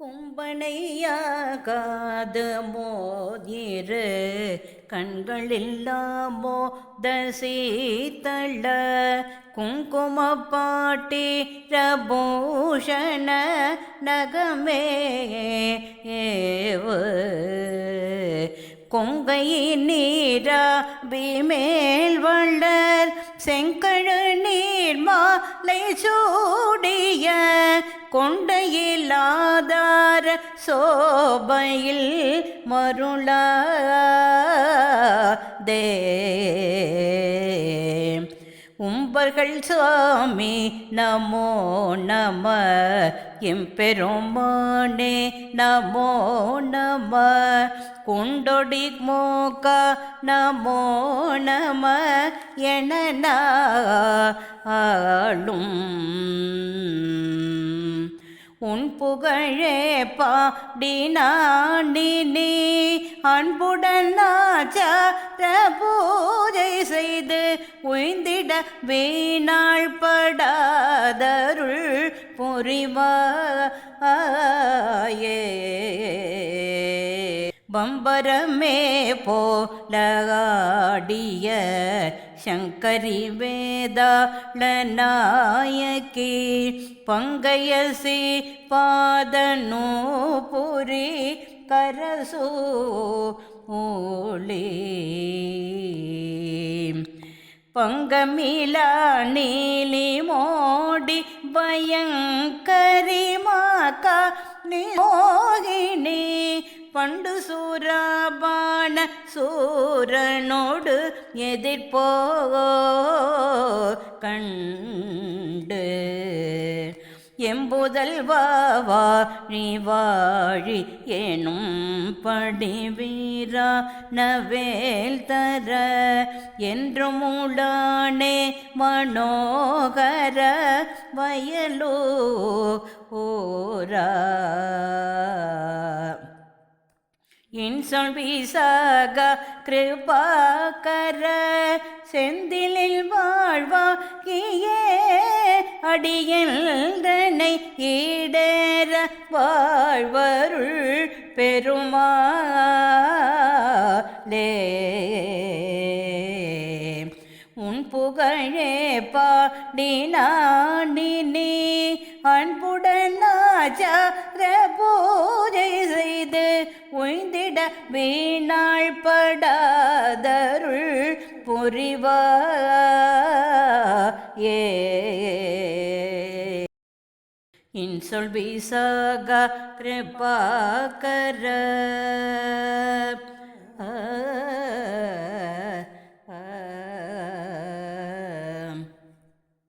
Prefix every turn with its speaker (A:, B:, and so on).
A: கும்பனையாகாது மோதிரு. கண்களில்லாமோ தசீத்தள குங்கும பாட்டி ரபூஷண நகமே ஏவு. கொங்கை நீரா பிமேல் வள்ளர் செங்கழு சூடிய கொண்டையில்லாதார சோபையில் மருளா தே உம்பர்கள் சுவாமி நமோ நம. எம்பெருமானே நமோ நம. குண்டொடி மோக நமோ நம. என ஆளும் உன் புகழே பாடினாண்டினி அன்புடனா ஆச்சார பூஜை செய்து உய்ந்திட வீணாள் படாதருள் புரிவாயே. பம்பரமே போலகாடிய சங்கரி வேதாளநாயகி பங்கையசி பாதனோ புரி கரசோ ஊழி பங்கமிலா நீலி மோடி பயங்கரி மாக்கா மோகினி பண்டு சூராபான சூரனோடு எதிர்போ கண்டு. எம்புதல் வாவா நீ வாழி எனும் படிவீரா நவேல் தர என்று மூளானே மனோகர வயலோ ஓரா. இன்சொல் வீசாக கிருபாகர செந்திலில் வாழ்வாகியே அடியல்தனை ஈடேற வாழ்வருள் பெருமாளே உன் புகழே பாடினாண்டினி அன்புடன் ஆச்சார பூஜை செய்து உய்ந்திட வீணாள் படாதருள் புரிவா? ஏ. इन्सुल्बिसग कृपाकर